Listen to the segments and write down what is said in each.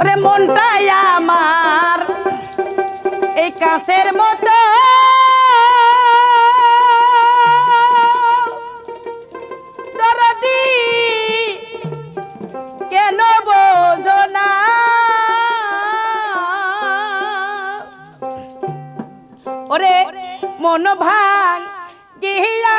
ওরে মনটাই আমার এই কাঁচের মতো। কেন বোঝো না? ওরে মন ভাঙ গিয়া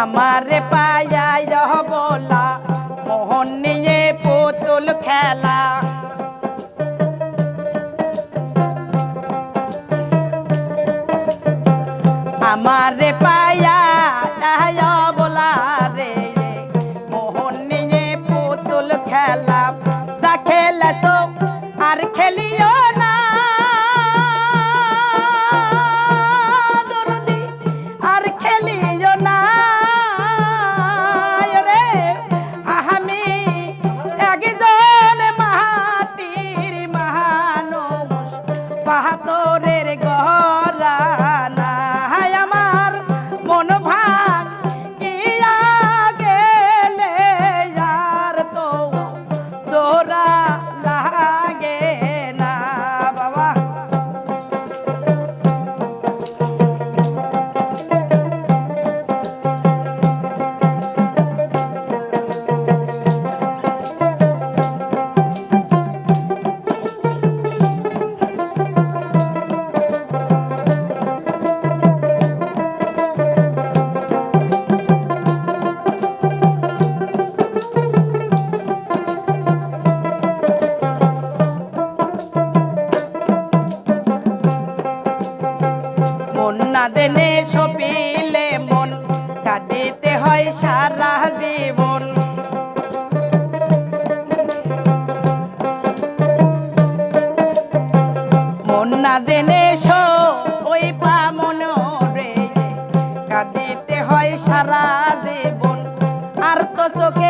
আমারে পায়াই বলা মোহন নিয়ে পুতুল খেলা। আমারে পায়া সারা জীবন। মন না জেনে শো ওই রে। কাঁদিতে হয় সারা জীবন। আর তো চোখে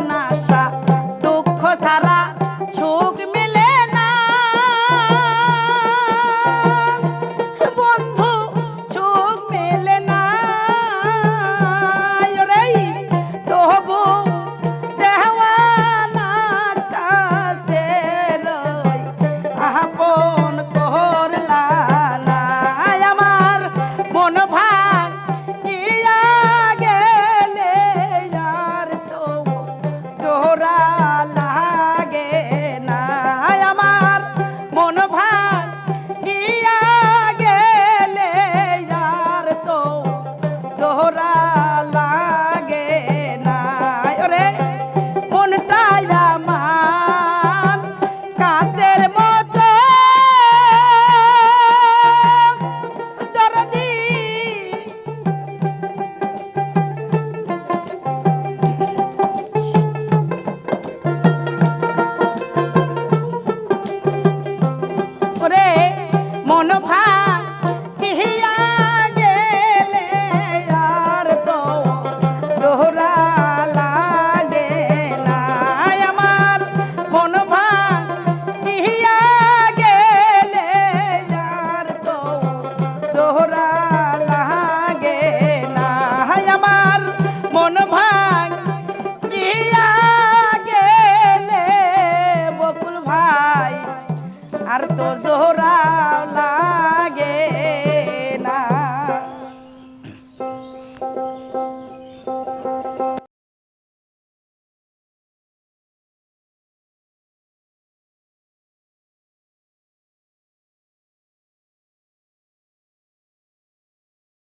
todos.